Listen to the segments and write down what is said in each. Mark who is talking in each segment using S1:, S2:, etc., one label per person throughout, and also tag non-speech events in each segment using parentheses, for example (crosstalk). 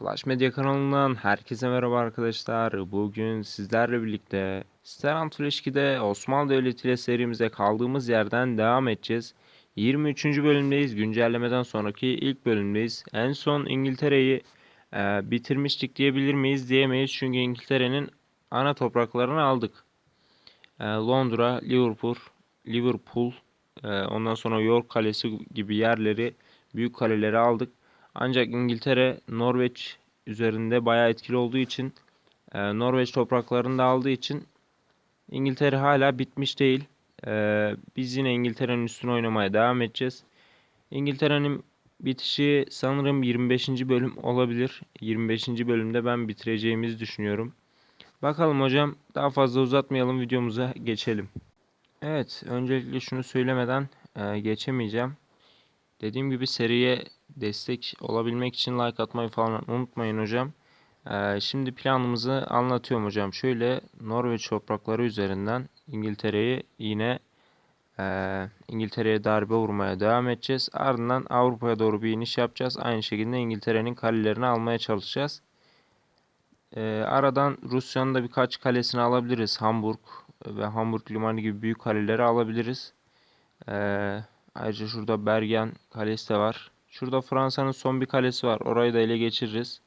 S1: Clash Media kanalından herkese merhaba arkadaşlar. Bugün sizlerle birlikte Sterant Fleşki'de Osmanlı Devleti ile serimize kaldığımız yerden devam edeceğiz. 23. bölümdeyiz. Güncellemeden sonraki ilk bölümdeyiz. En son İngiltere'yi e, bitirmiştik diyebilir miyiz diyemeyiz. Çünkü İngiltere'nin ana topraklarını aldık. E, Londra, Liverpool, Liverpool, e, ondan sonra York Kalesi gibi yerleri, büyük kaleleri aldık. Ancak İngiltere Norveç üzerinde bayağı etkili olduğu için e, Norveç topraklarını da aldığı için İngiltere hala bitmiş değil. E, biz yine İngiltere'nin üstüne oynamaya devam edeceğiz. İngiltere'nin bitişi sanırım 25. bölüm olabilir. 25. bölümde ben bitireceğimizi düşünüyorum. Bakalım hocam daha fazla uzatmayalım videomuza geçelim. Evet öncelikle şunu söylemeden e, geçemeyeceğim. Dediğim gibi seriye destek olabilmek için like atmayı falan unutmayın hocam. Ee, şimdi planımızı anlatıyorum hocam. Şöyle Norveç toprakları üzerinden İngiltere'yi yine e, İngiltere'ye darbe vurmaya devam edeceğiz. Ardından Avrupa'ya doğru bir iniş yapacağız. Aynı şekilde İngiltere'nin kalelerini almaya çalışacağız. Ee, aradan Rusya'nın da birkaç kalesini alabiliriz. Hamburg ve Hamburg Limanı gibi büyük kaleleri alabiliriz. Ee, ayrıca şurada Bergen kalesi de var. Şurada Fransa'nın son bir kalesi var. Orayı da ele geçiririz.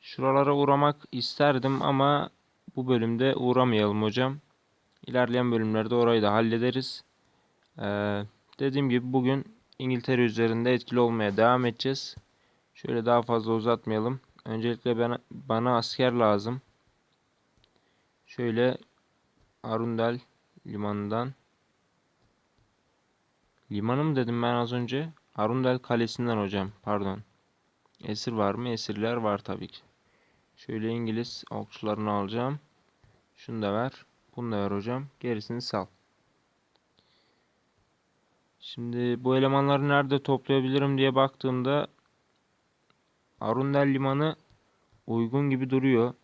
S1: Şuralara uğramak isterdim ama bu bölümde uğramayalım hocam. İlerleyen bölümlerde orayı da hallederiz. Ee, dediğim gibi bugün İngiltere üzerinde etkili olmaya devam edeceğiz. Şöyle daha fazla uzatmayalım. Öncelikle bana, bana asker lazım. Şöyle Arundel limanından. Limanım dedim ben az önce. Arundel Kalesi'nden hocam. Pardon. Esir var mı? Esirler var tabii ki. Şöyle İngiliz okçularını alacağım. Şunu da ver. Bunu da ver hocam. Gerisini sal. Şimdi bu elemanları nerede toplayabilirim diye baktığımda Arundel Limanı uygun gibi duruyor.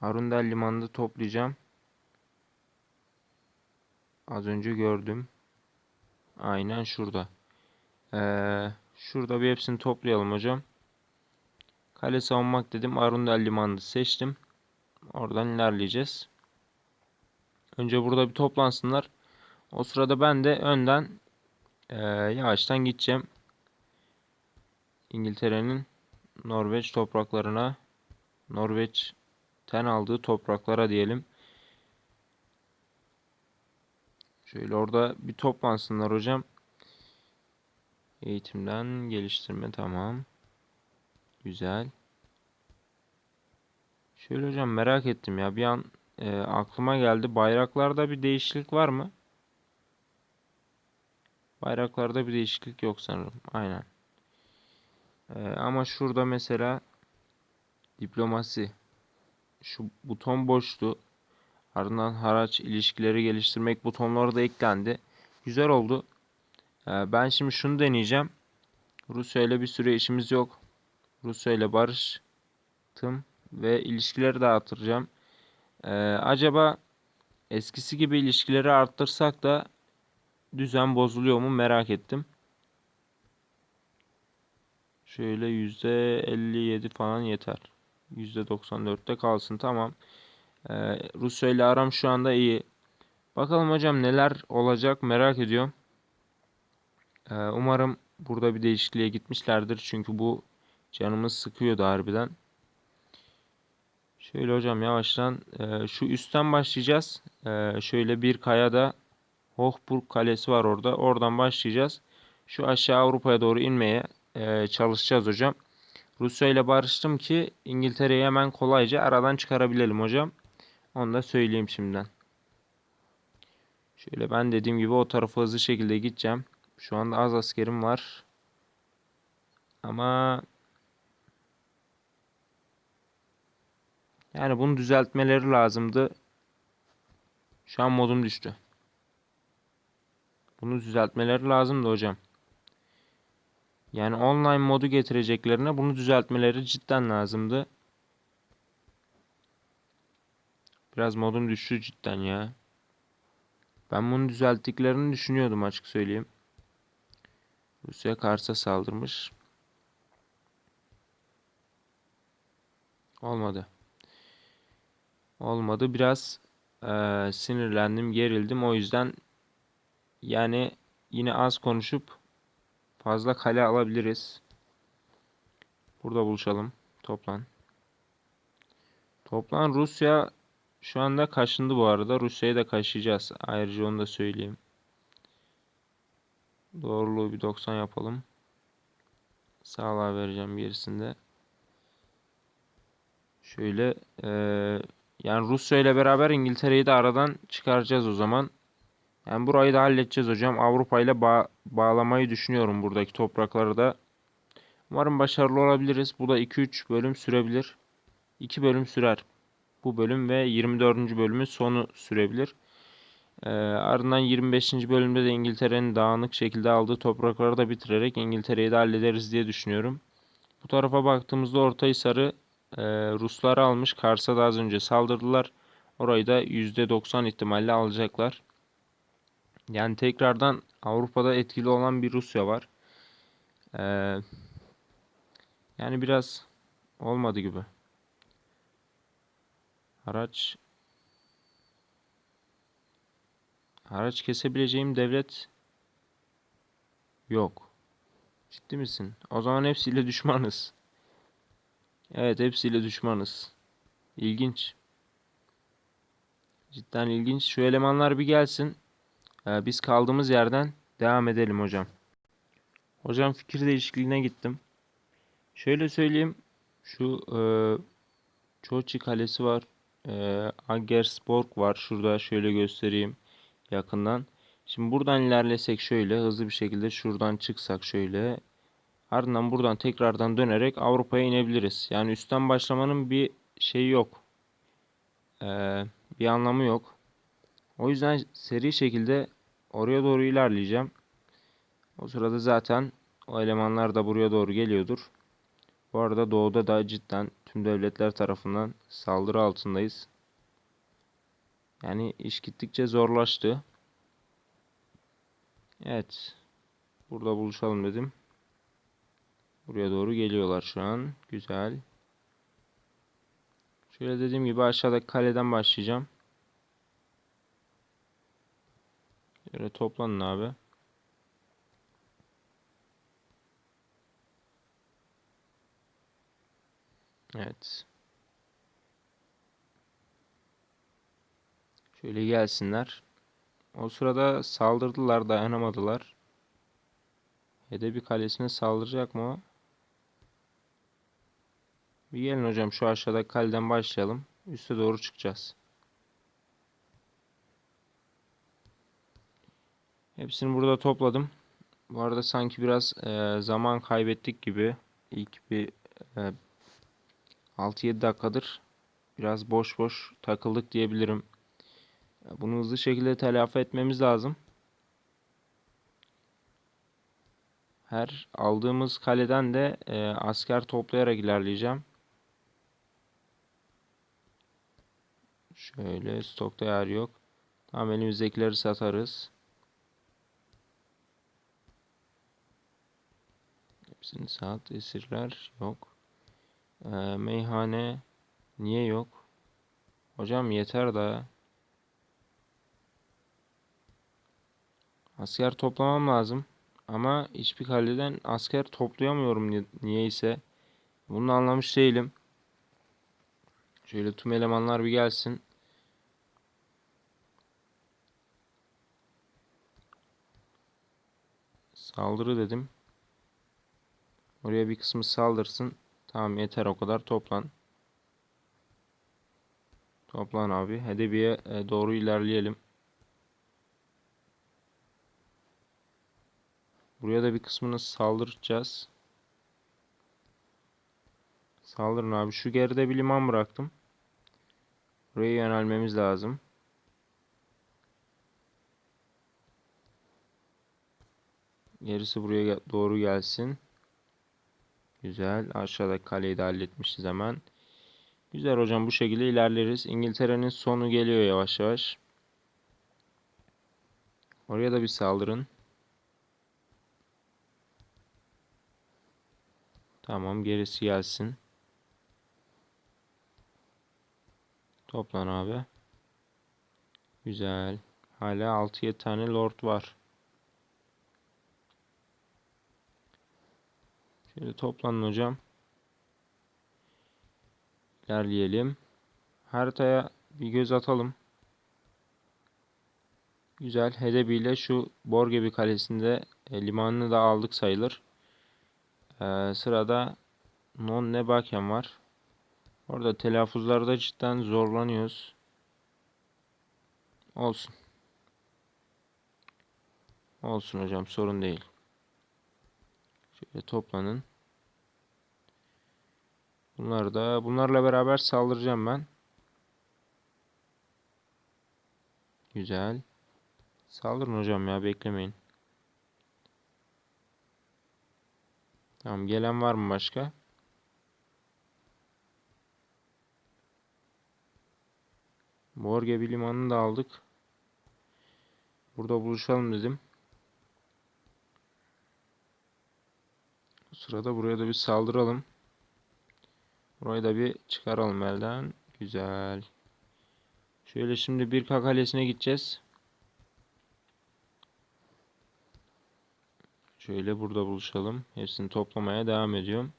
S1: Arundel Limanı'nda toplayacağım. Az önce gördüm. Aynen şurada. Ee, şurada bir hepsini toplayalım hocam. Kale savunmak dedim. Arundel Limanı'nı seçtim. Oradan ilerleyeceğiz. Önce burada bir toplansınlar. O sırada ben de önden e, yavaştan gideceğim. İngiltere'nin Norveç topraklarına Norveç'ten aldığı topraklara diyelim. Şöyle orada bir toplansınlar hocam. Eğitimden geliştirme tamam. Güzel. Şöyle hocam merak ettim ya bir an e, aklıma geldi. Bayraklarda bir değişiklik var mı? Bayraklarda bir değişiklik yok sanırım. Aynen. E, ama şurada mesela diplomasi şu buton boştu. Ardından haraç ilişkileri geliştirmek butonları da eklendi. Güzel oldu. Ee, ben şimdi şunu deneyeceğim. Rusya ile bir süre işimiz yok. Rusya ile barıştım ve ilişkileri de artıracağım. Ee, acaba eskisi gibi ilişkileri arttırsak da düzen bozuluyor mu merak ettim. Şöyle %57 falan yeter. %94'te kalsın tamam. Ee, Rusya ile aram şu anda iyi. Bakalım hocam neler olacak merak ediyorum. Ee, umarım burada bir değişikliğe gitmişlerdir. Çünkü bu canımız sıkıyordu harbiden. Şöyle hocam yavaştan e, şu üstten başlayacağız. E, şöyle bir kayada Hochburg Kalesi var orada. Oradan başlayacağız. Şu aşağı Avrupa'ya doğru inmeye e, çalışacağız hocam. Rusya ile barıştım ki İngiltere'yi hemen kolayca aradan çıkarabilelim hocam. Onu da söyleyeyim şimdiden. Şöyle ben dediğim gibi o tarafa hızlı şekilde gideceğim. Şu anda az askerim var. Ama yani bunu düzeltmeleri lazımdı. Şu an modum düştü. Bunu düzeltmeleri lazımdı hocam. Yani online modu getireceklerine bunu düzeltmeleri cidden lazımdı. Biraz modum düştü cidden ya. Ben bunu düzelttiklerini düşünüyordum açık söyleyeyim. Rusya Kars'a saldırmış. Olmadı. Olmadı. Biraz eee, sinirlendim, gerildim. O yüzden yani yine az konuşup fazla kale alabiliriz. Burada buluşalım. Toplan. Toplan Rusya şu anda kaşındı bu arada. Rusya'yı da kaşıyacağız. Ayrıca onu da söyleyeyim. Doğruluğu bir 90 yapalım. Sağlığa vereceğim gerisinde. Şöyle eee, yani Rusya ile beraber İngiltere'yi de aradan çıkaracağız o zaman. Yani burayı da halledeceğiz hocam. Avrupa ile bağ- bağlamayı düşünüyorum buradaki toprakları da. Umarım başarılı olabiliriz. Bu da 2-3 bölüm sürebilir. 2 bölüm sürer. Bu bölüm ve 24. bölümün sonu sürebilir. Ee, ardından 25. bölümde de İngiltere'nin dağınık şekilde aldığı toprakları da bitirerek İngiltere'yi de hallederiz diye düşünüyorum. Bu tarafa baktığımızda Ortahisar'ı e, Ruslar almış. Kars'a da az önce saldırdılar. Orayı da %90 ihtimalle alacaklar. Yani tekrardan Avrupa'da etkili olan bir Rusya var. Ee, yani biraz olmadı gibi. Haraç haraç kesebileceğim devlet yok. Ciddi misin? O zaman hepsiyle düşmanız. Evet, hepsiyle düşmanız. İlginç. Cidden ilginç. Şu elemanlar bir gelsin. Ee, biz kaldığımız yerden devam edelim hocam. Hocam fikir değişikliğine gittim. Şöyle söyleyeyim. Şu e, Çoçi Kalesi var. E, Aggersborg var. Şurada şöyle göstereyim yakından. Şimdi buradan ilerlesek şöyle hızlı bir şekilde şuradan çıksak şöyle. Ardından buradan tekrardan dönerek Avrupa'ya inebiliriz. Yani üstten başlamanın bir şeyi yok. Ee, bir anlamı yok. O yüzden seri şekilde oraya doğru ilerleyeceğim. O sırada zaten o elemanlar da buraya doğru geliyordur. Bu arada doğuda da cidden tüm devletler tarafından saldırı altındayız. Yani iş gittikçe zorlaştı. Evet. Burada buluşalım dedim. Buraya doğru geliyorlar şu an. Güzel. Şöyle dediğim gibi aşağıdaki kaleden başlayacağım. Şöyle toplanın abi. Evet. Şöyle gelsinler. O sırada saldırdılar, dayanamadılar. Hedebi kalesine saldıracak mı? Bir gelin hocam şu aşağıdaki kaleden başlayalım. Üste doğru çıkacağız. Hepsini burada topladım. Bu arada sanki biraz e, zaman kaybettik gibi. İlk bir e, 6-7 dakikadır biraz boş boş takıldık diyebilirim. Bunu hızlı şekilde telafi etmemiz lazım. Her aldığımız kaleden de e, asker toplayarak ilerleyeceğim. Şöyle stokta yer yok. Tamam elimizdekileri satarız. Hepsini sat. Esirler yok. E, meyhane niye yok? Hocam yeter daha. Asker toplamam lazım. Ama hiçbir kaleden asker toplayamıyorum niyeyse. Bunu anlamış değilim. Şöyle tüm elemanlar bir gelsin. Saldırı dedim. Oraya bir kısmı saldırsın. Tamam yeter o kadar toplan. Toplan abi. Hedebiye e, doğru ilerleyelim. Buraya da bir kısmını saldıracağız. Saldırın abi. Şu geride bir liman bıraktım. Buraya yönelmemiz lazım. Gerisi buraya doğru gelsin. Güzel. Aşağıdaki kaleyi de halletmişiz hemen. Güzel hocam bu şekilde ilerleriz. İngiltere'nin sonu geliyor yavaş yavaş. Oraya da bir saldırın. Tamam gerisi gelsin. Toplan abi. Güzel. Hala 6-7 tane lord var. Şöyle toplanın hocam. İlerleyelim. Haritaya bir göz atalım. Güzel. Hedebiyle şu Borgebi Kalesi'nde e, limanını da aldık sayılır. Ee, sırada Non Nebaken var. Orada telaffuzlarda cidden zorlanıyoruz. Olsun. Olsun hocam sorun değil. Şöyle toplanın. Bunlar da bunlarla beraber saldıracağım ben. Güzel. Saldırın hocam ya beklemeyin. Tamam gelen var mı başka? Borgebi limanını da aldık. Burada buluşalım dedim. Bu sırada buraya da bir saldıralım. Burayı da bir çıkaralım elden. Güzel. Şöyle şimdi bir kalesine gideceğiz. Şöyle burada buluşalım. Hepsini toplamaya devam ediyorum.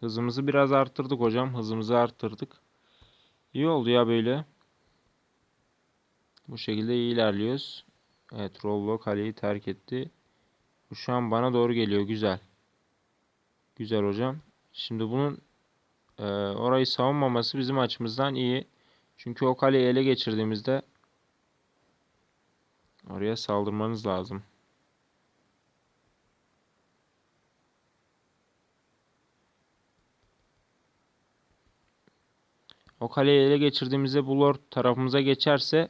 S1: Hızımızı biraz arttırdık hocam. Hızımızı arttırdık. İyi oldu ya böyle. Bu şekilde iyi ilerliyoruz. Evet Rollo kaleyi terk etti. An bana doğru geliyor. Güzel. Güzel hocam. Şimdi bunun e, orayı savunmaması bizim açımızdan iyi. Çünkü o kaleyi ele geçirdiğimizde oraya saldırmanız lazım. O kaleyi ele geçirdiğimizde bu lord tarafımıza geçerse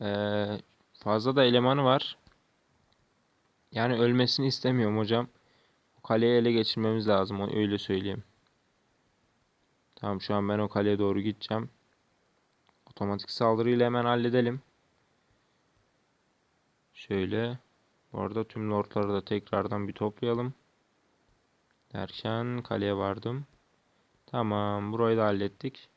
S1: ee, fazla da elemanı var. Yani ölmesini istemiyorum hocam. O kaleyi ele geçirmemiz lazım. Öyle söyleyeyim. Tamam şu an ben o kaleye doğru gideceğim. Otomatik saldırıyla hemen halledelim. Şöyle. Bu arada tüm lordları da tekrardan bir toplayalım. Derken kaleye vardım. Tamam burayı da hallettik.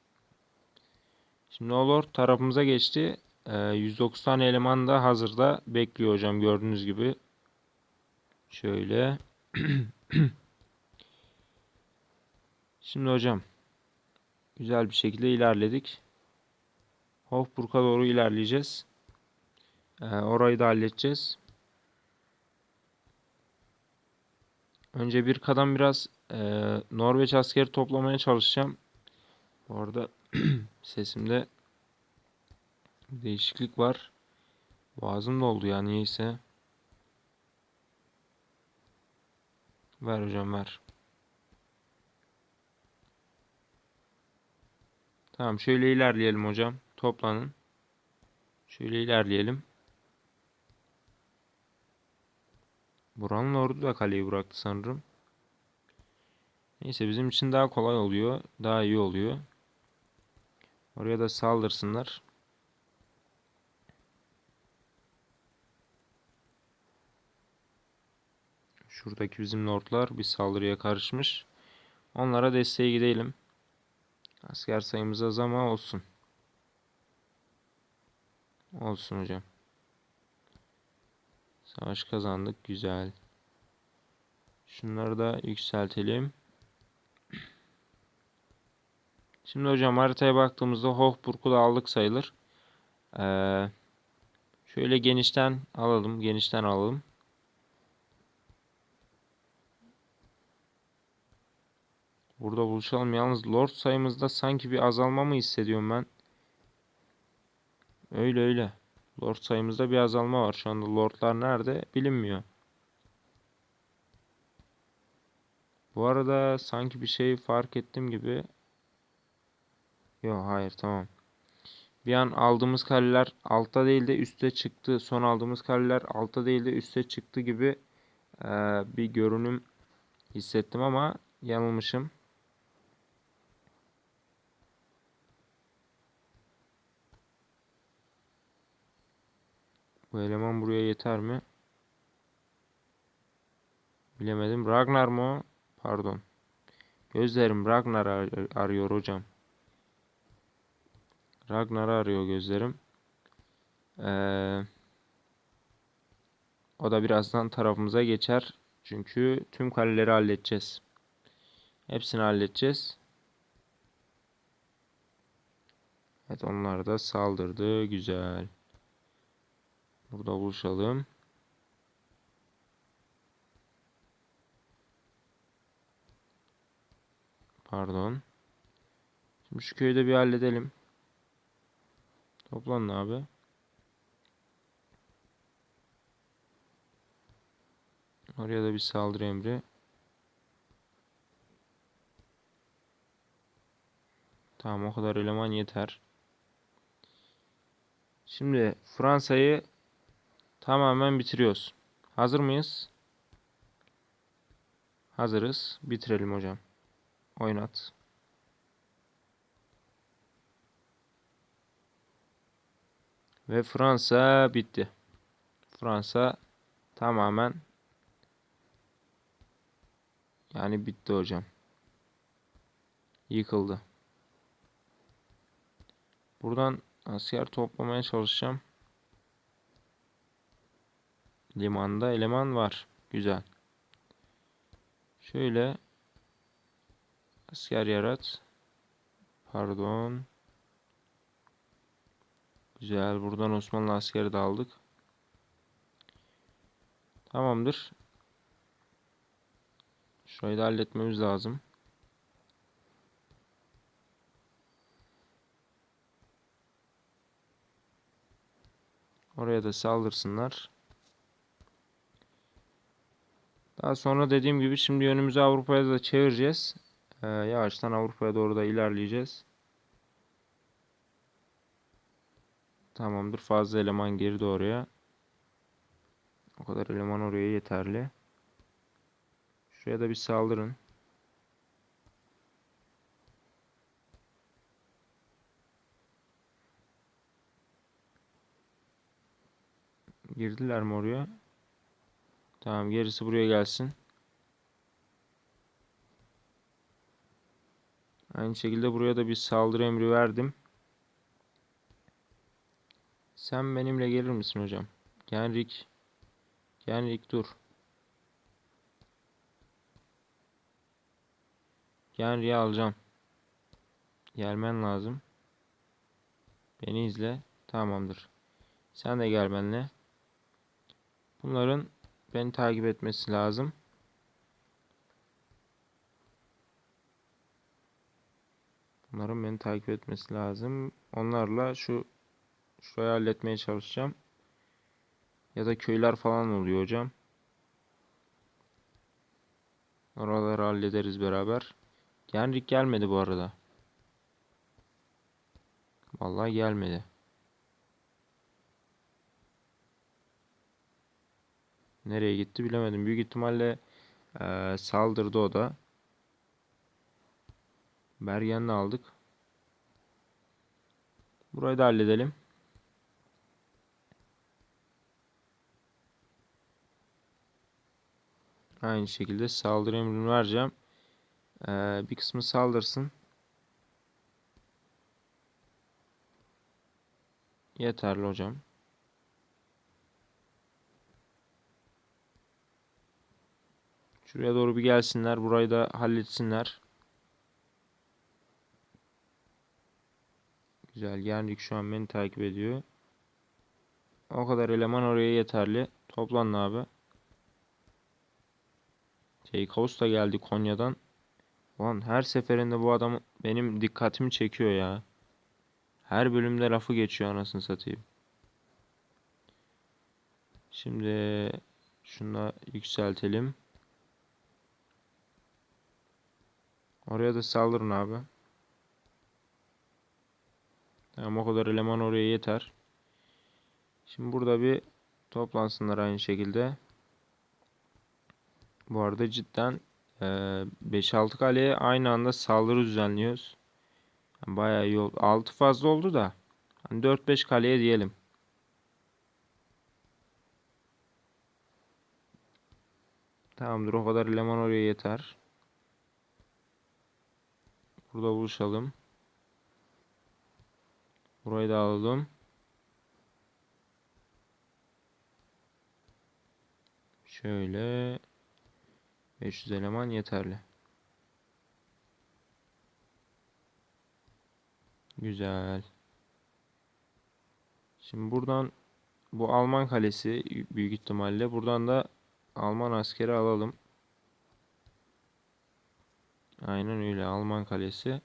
S1: Şimdi o lord tarafımıza geçti. Ee, 109 tane eleman da hazırda bekliyor hocam gördüğünüz gibi. Şöyle. (clears throat) Şimdi hocam güzel bir şekilde ilerledik. Hofburg'a doğru ilerleyeceğiz. Ee, orayı da halledeceğiz. Önce bir kadın biraz e, Norveç askeri toplamaya çalışacağım. Bu arada (clears throat) sesimde değişiklik var. Boğazım da oldu ya niyeyse. Ver hocam ver. Tamam şöyle ilerleyelim hocam. Toplanın. Şöyle ilerleyelim. Buranın ordu da kaleyi bıraktı sanırım. Neyse bizim için daha kolay oluyor. Daha iyi oluyor. Oraya da saldırsınlar. Şuradaki bizim lordlar bir saldırıya karışmış. Onlara desteğe gidelim. Asker sayımız az ama olsun. Olsun hocam. Savaş kazandık. Güzel. Şunları da yükseltelim. Şimdi hocam haritaya baktığımızda Hofburg'u da aldık sayılır. Ee, şöyle genişten alalım. Genişten alalım. Burada buluşalım. Yalnız Lord sayımızda sanki bir azalma mı hissediyorum ben? Öyle öyle. Lord sayımızda bir azalma var. Şu anda Lordlar nerede bilinmiyor. Bu arada sanki bir şey fark ettim gibi. Yok hayır tamam. Bir an aldığımız kaleler altta değil de üste çıktı. Son aldığımız kaleler altta değil de üste çıktı gibi e, bir görünüm hissettim ama yanılmışım. Bu eleman buraya yeter mi? Bilemedim. Ragnar mı? Pardon. Gözlerim Ragnar ar arıyor hocam. Ragnar'ı arıyor gözlerim. Ee, o da birazdan tarafımıza geçer. Çünkü tüm kaleleri halledeceğiz. Hepsini halledeceğiz. Evet onlar da saldırdı. Güzel. Burada buluşalım. Pardon. Şimdi şu köyü de bir halledelim. Toplanın abi. Oraya da bir saldırı emri. Tamam o kadar eleman yeter. Şimdi Fransa'yı tamamen bitiriyoruz. Hazır mıyız? Hazırız. Bitirelim hocam. Oynat. Ve Fransa bitti. Fransa tamamen yani bitti hocam. Yıkıldı. Buradan asker toplamaya çalışacağım. Limanda eleman var. Güzel. Şöyle asker yarat. Pardon. Güzel. Buradan Osmanlı askeri de aldık. Tamamdır. Şurayı da halletmemiz lazım. Oraya da saldırsınlar. Daha sonra dediğim gibi şimdi yönümüzü Avrupa'ya da çevireceğiz. Ee, yavaştan Avrupa'ya doğru da ilerleyeceğiz. Tamamdır. Fazla eleman girdi oraya. O kadar eleman oraya yeterli. Şuraya da bir saldırın. Girdiler mi oraya? Tamam gerisi buraya gelsin. Aynı şekilde buraya da bir saldırı emri verdim. Sen benimle gelir misin hocam? Genrik. Genrik dur. Genrik'i alacağım. Gelmen lazım. Beni izle. Tamamdır. Sen de gel benimle. Bunların beni takip etmesi lazım. Bunların beni takip etmesi lazım. Onlarla şu şurayı halletmeye çalışacağım. Ya da köyler falan oluyor hocam. Oraları hallederiz beraber. Genrik gelmedi bu arada. Vallahi gelmedi. Nereye gitti bilemedim. Büyük ihtimalle e, saldırdı o da. Bergen'i aldık. Burayı da halledelim. Aynı şekilde saldırı emrini vereceğim. Ee, bir kısmı saldırsın. Yeterli hocam. Şuraya doğru bir gelsinler. Burayı da halletsinler. Güzel. Genlik şu an beni takip ediyor. O kadar eleman oraya yeterli. Toplanın abi. Teykavus da geldi Konya'dan. Ulan her seferinde bu adam benim dikkatimi çekiyor ya. Her bölümde lafı geçiyor anasını satayım. Şimdi şunu yükseltelim. Oraya da saldırın abi. Tamam o kadar eleman oraya yeter. Şimdi burada bir toplansınlar aynı şekilde. Bu arada cidden 5-6 kaleye aynı anda saldırı düzenliyoruz. Bayağı iyi oldu. 6 fazla oldu da. Hani 4-5 kaleye diyelim. Tamamdır o kadar eleman oraya yeter. Burada buluşalım. Burayı da alalım. Şöyle 500 eleman yeterli. Güzel. Şimdi buradan bu Alman kalesi büyük ihtimalle. Buradan da Alman askeri alalım. Aynen öyle Alman kalesi.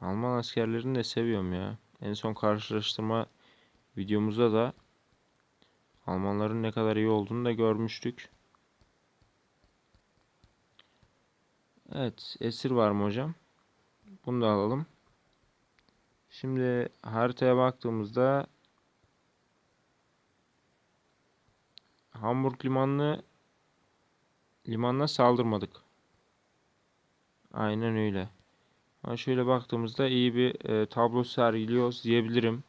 S1: Alman askerlerini de seviyorum ya. En son karşılaştırma videomuzda da Almanların ne kadar iyi olduğunu da görmüştük. Evet, esir var mı hocam? Bunu da alalım. Şimdi haritaya baktığımızda Hamburg limanını limanına saldırmadık. Aynen öyle. Ama şöyle baktığımızda iyi bir e, tablo sergiliyoruz diyebilirim.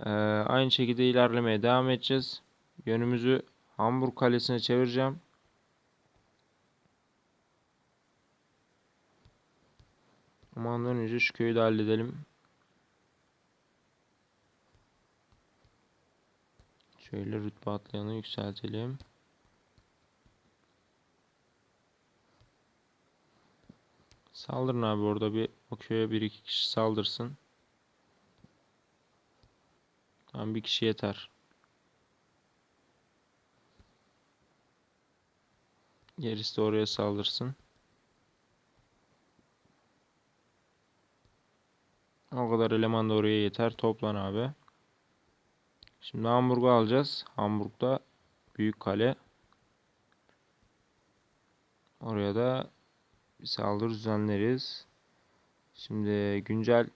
S1: E, aynı şekilde ilerlemeye devam edeceğiz. Yönümüzü Hamburg Kalesi'ne çevireceğim. Ama ondan önce şu köyü de halledelim. Şöyle rütbe atlayanı yükseltelim. Saldırın abi orada bir o köye bir iki kişi saldırsın. Tamam bir kişi yeter. Gerisi de oraya saldırsın. O kadar eleman da oraya yeter. Toplan abi. Şimdi Hamburg'u alacağız. Hamburg'da büyük kale. Oraya da bir saldırı düzenleriz. Şimdi güncel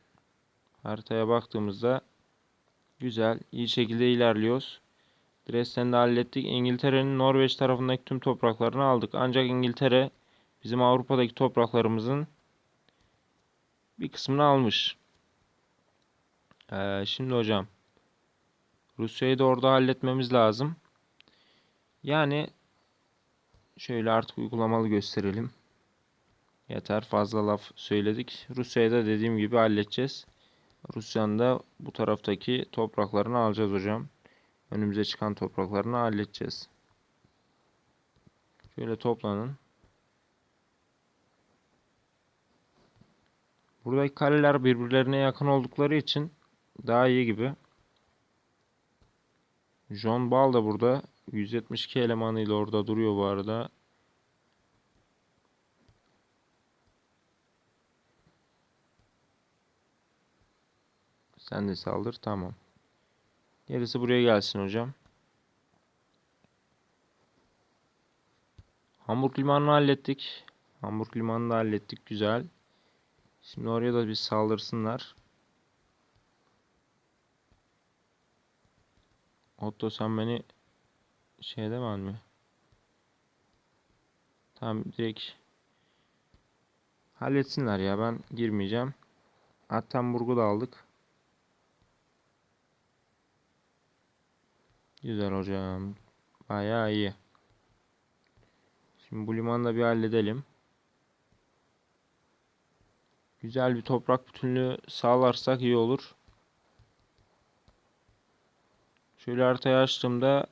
S1: haritaya baktığımızda güzel, iyi şekilde ilerliyoruz. Dresden'de hallettik. İngiltere'nin Norveç tarafındaki tüm topraklarını aldık. Ancak İngiltere bizim Avrupa'daki topraklarımızın bir kısmını almış. Ee, şimdi hocam Rusya'yı da orada halletmemiz lazım. Yani şöyle artık uygulamalı gösterelim. Yeter fazla laf söyledik. Rusya'yı da dediğim gibi halledeceğiz. Rusya'nın da bu taraftaki topraklarını alacağız hocam. Önümüze çıkan topraklarını halledeceğiz. Şöyle toplanın. Buradaki kaleler birbirlerine yakın oldukları için daha iyi gibi. John Ball da burada. 172 elemanıyla orada duruyor bu arada. Sen de saldır. Tamam. Gerisi buraya gelsin hocam. Hamburg limanını hallettik. Hamburg limanını da hallettik. Güzel. Şimdi oraya da bir saldırsınlar. Otto sen beni şey demem mi? Tamam direkt halletsinler ya ben girmeyeceğim. Attenburg'u da aldık. Güzel hocam. Bayağı iyi. Şimdi bu limanı da bir halledelim. Güzel bir toprak bütünlüğü sağlarsak iyi olur. Şöyle haritayı açtığımda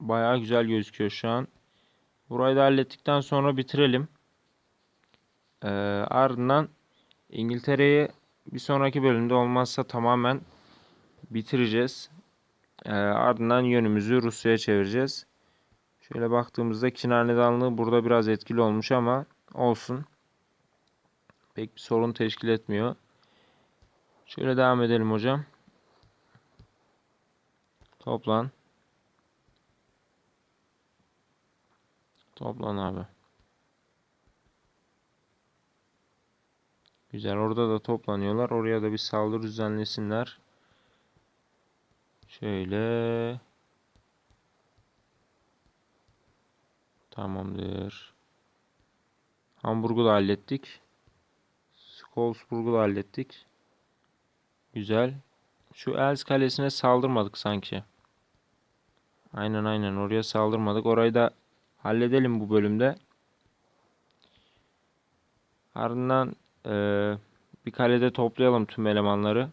S1: bayağı güzel gözüküyor şu an. Burayı da hallettikten sonra bitirelim. Ee, ardından İngiltere'yi bir sonraki bölümde olmazsa tamamen bitireceğiz. Ee, ardından yönümüzü Rusya'ya çevireceğiz. Şöyle baktığımızda Çin hanedanlığı burada biraz etkili olmuş ama olsun. Pek bir sorun teşkil etmiyor. Şöyle devam edelim hocam. Toplan. Toplan abi. Güzel. Orada da toplanıyorlar. Oraya da bir saldırı düzenlesinler. Şöyle. Tamamdır. Hamburg'u da hallettik. Skolsburg'u da hallettik. Güzel. Şu Els kalesine saldırmadık sanki. Aynen aynen oraya saldırmadık. Orayı da halledelim bu bölümde. Ardından e, bir kalede toplayalım tüm elemanları.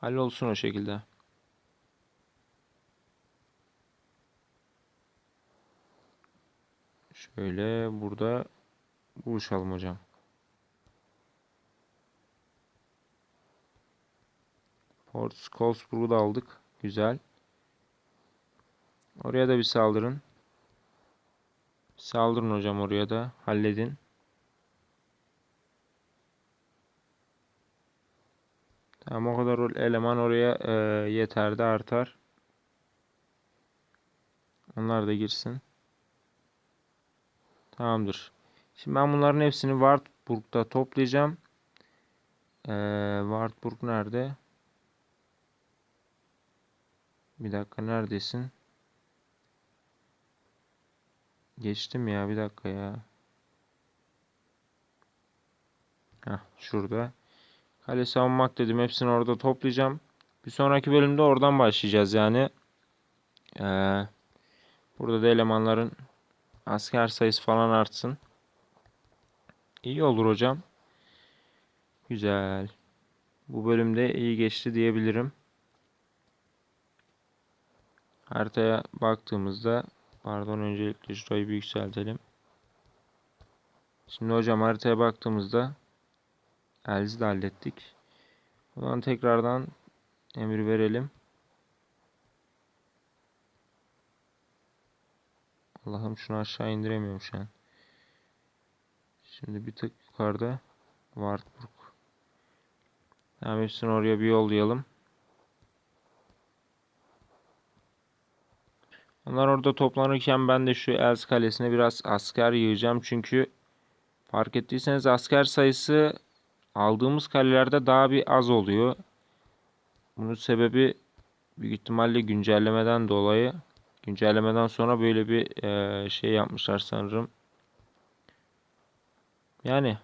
S1: Hallolsun o şekilde. Şöyle burada buluşalım hocam. Port Scholesburg'u da aldık. Güzel. Oraya da bir saldırın. Saldırın hocam oraya da. Halledin. Tamam o kadar eleman oraya e, yeter de artar. Onlar da girsin. Tamamdır. Şimdi ben bunların hepsini Wartburg'da toplayacağım. Ee, Wartburg nerede? Bir dakika neredesin? Geçtim ya bir dakika ya. Heh, şurada. Kale savunmak dedim. Hepsini orada toplayacağım. Bir sonraki bölümde oradan başlayacağız yani. Ee, burada da elemanların asker sayısı falan artsın. İyi olur hocam. Güzel. Bu bölümde iyi geçti diyebilirim. Haritaya baktığımızda pardon öncelikle şurayı bir yükseltelim. Şimdi hocam haritaya baktığımızda Elzi de hallettik. Zaman tekrardan emir verelim. Allah'ım şunu aşağı indiremiyorum şu an. Şimdi bir tık yukarıda Wartburg. Tamam hepsini oraya bir yollayalım. Onlar orada toplanırken ben de şu Els Kalesi'ne biraz asker yığacağım. Çünkü fark ettiyseniz asker sayısı aldığımız kalelerde daha bir az oluyor. Bunun sebebi büyük ihtimalle güncellemeden dolayı. Güncellemeden sonra böyle bir e, şey yapmışlar sanırım. Yani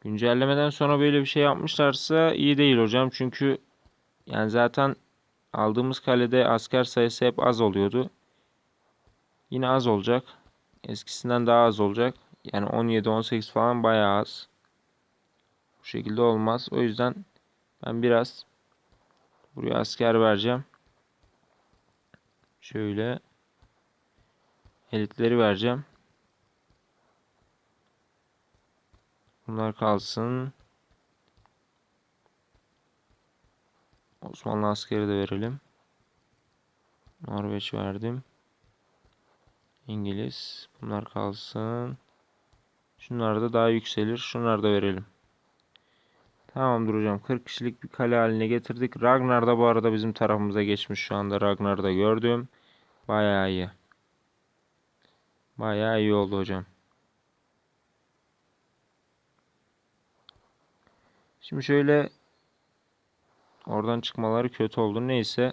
S1: güncellemeden sonra böyle bir şey yapmışlarsa iyi değil hocam. Çünkü yani zaten aldığımız kalede asker sayısı hep az oluyordu. Yine az olacak. Eskisinden daha az olacak. Yani 17-18 falan bayağı az. Bu şekilde olmaz. O yüzden ben biraz buraya asker vereceğim. Şöyle elitleri vereceğim. Bunlar kalsın. Osmanlı askeri de verelim. Norveç verdim. İngiliz. Bunlar kalsın. Şunlar da daha yükselir. Şunları da verelim. Tamamdır hocam. 40 kişilik bir kale haline getirdik. Ragnar da bu arada bizim tarafımıza geçmiş şu anda. Ragnar'ı da gördüm. Bayağı iyi. Bayağı iyi oldu hocam. Şimdi şöyle oradan çıkmaları kötü oldu. Neyse.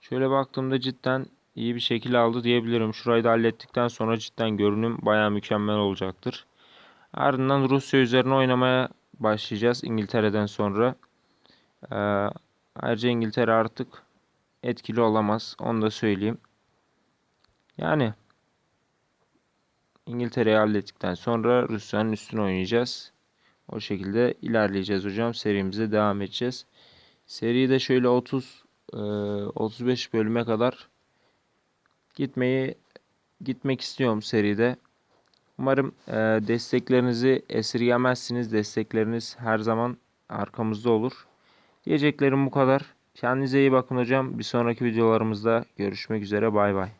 S1: Şöyle baktığımda cidden iyi bir şekil aldı diyebilirim. Şurayı da hallettikten sonra cidden görünüm bayağı mükemmel olacaktır. Ardından Rusya üzerine oynamaya başlayacağız İngiltere'den sonra. Ee, ayrıca İngiltere artık etkili olamaz. Onu da söyleyeyim. Yani İngiltere'yi hallettikten sonra Rusya'nın üstüne oynayacağız. O şekilde ilerleyeceğiz hocam. Serimize devam edeceğiz. Seriyi de şöyle 30 35 bölüme kadar gitmeyi gitmek istiyorum seride. Umarım e, desteklerinizi esirgemezsiniz. Destekleriniz her zaman arkamızda olur. Diyeceklerim bu kadar. Kendinize iyi bakın hocam. Bir sonraki videolarımızda görüşmek üzere. Bay bay.